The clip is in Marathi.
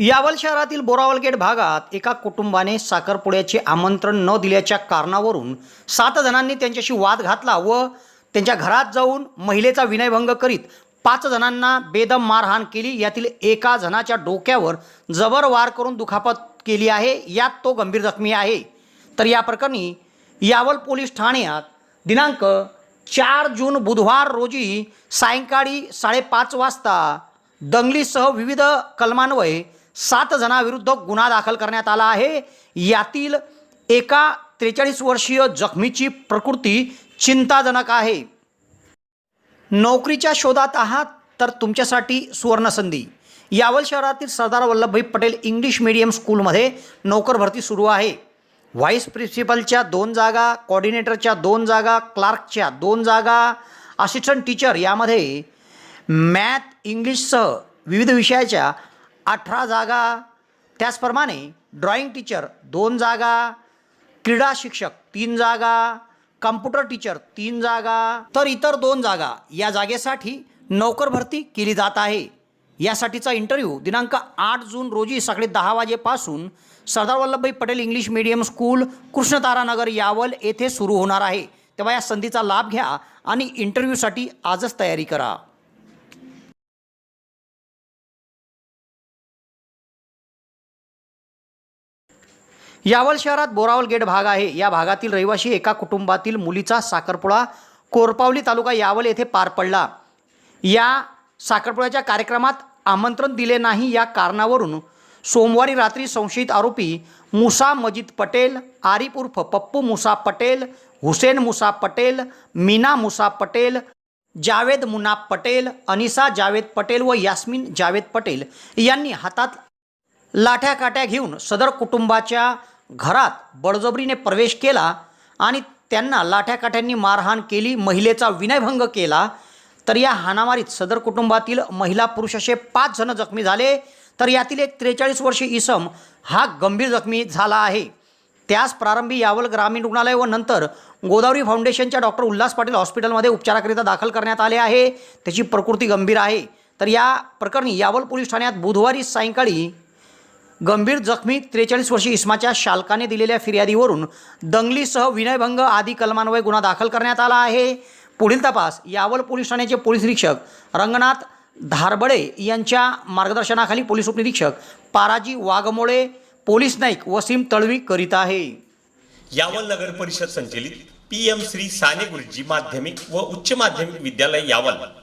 यावल शहरातील बोरावल गेट भागात एका कुटुंबाने साखरपुड्याचे आमंत्रण न दिल्याच्या कारणावरून सात जणांनी त्यांच्याशी वाद घातला व त्यांच्या घरात जाऊन महिलेचा विनयभंग करीत पाच जणांना बेदम मारहाण केली. यातील एका जणाच्या डोक्यावर जबर वार करून दुखापत केली आहे. यात तो गंभीर जखमी आहे. तर या प्रकरणी यावल पोलीस ठाण्यात दिनांक चार जून बुधवार रोजी सायंकाळी साडेपाच वाजता दंगलीसह विविध कलमान्वये सात जणांविरुद्ध गुन्हा दाखल करण्यात आला आहे. यातील एका त्रेचाळीस वर्षीय जखमीची प्रकृती चिंताजनक आहे. नोकरीच्या शोधात आहात तर तुमच्यासाठी सुवर्णसंधी. यावल शहरातील सरदार वल्लभभाई पटेल इंग्लिश मीडियम स्कूलमध्ये नोकर भरती सुरू आहे. व्हाईस प्रिन्सिपलच्या दोन जागा कॉर्डिनेटरच्या दोन जागा क्लार्कच्या दोन जागा असिस्टंट टीचर यामध्ये मॅथ इंग्लिशसह विविध विषयाच्या अठरा जागा. त्याचप्रमाणे ड्रॉइंग टीचर दोन जागा क्रीडा शिक्षक तीन जागा कम्प्युटर टीचर तीन जागा तर इतर दोन जागा या जागेसाठी नोकर भरती केली जात आहे. यासाठीचा इंटरव्ह्यू दिनांक आठ जून रोजी सकाळी दहा वाजेपासून Sardar Vallabhbhai Patel English medium school Krishnataranagar Yawal येथे सुरू होणार आहे. तेव्हा या संधीचा लाभ घ्या आणि इंटरव्ह्यूसाठी आजच तयारी करा. यावल शहरात बोरावल गेट भाग आहे. या भागातील रहिवाशी एका कुटुंबातील मुलीचा साखरपुडा कोरपावली तालुका यावल येथे पार पडला. या साखरपुड्याच्या कार्यक्रमात आमंत्रण दिले नाही. या कारणावरून सोमवारी रात्री संशयित आरोपी मुसा मजिद पटेल आरिफ उर्फ पप्पू मुसा पटेल हुसेन मुसा पटेल मीना मुसा पटेल जावेद मुना पटेल अनिसा जावेद पटेल व यास्मिन जावेद पटेल यांनी हातात लाठ्या काट्या घेऊन सदर कुटुंबाच्या घरात बळजबरीने प्रवेश केला आणि त्यांना लाठ्या काठ्यांनी मारहाण केली महिलेचा विनयभंग केला तर या हाणामारीत सदर कुटुंबातील महिला पुरुष असे पाच जण जखमी झाले. तर यातील एक त्रेचाळीस वर्षीय इसम हा गंभीर जखमी झाला आहे. त्यास प्रारंभी यावल ग्रामीण रुग्णालय व नंतर गोदावरी फाउंडेशनच्या डॉक्टर उल्हास पाटील हॉस्पिटलमध्ये उपचाराकरिता दाखल करण्यात आले आहे. त्याची प्रकृती गंभीर आहे. तर या प्रकरणी यावल पोलीस ठाण्यात बुधवारी सायंकाळी गंभीर जखमी त्रेचाळीस वर्षी इस्माच्या शालकाने दिलेल्या फिर्यादीवरून दंगलीसह विनयभंग आदी कलमान्वये गुन्हा दाखल करण्यात आला आहे. पुढील तपास यावल पोलीस ठाण्याचे पोलीस निरीक्षक रंगनाथ धारबडे यांच्या मार्गदर्शनाखाली पोलीस उपनिरीक्षक पाराजी वाघमोळे पोलीस नाईक वसीम तळवी करीत आहे. यावल नगर परिषद संचलित पी एम श्री साने गुरुजी माध्यमिक व उच्च माध्यमिक विद्यालय यावल.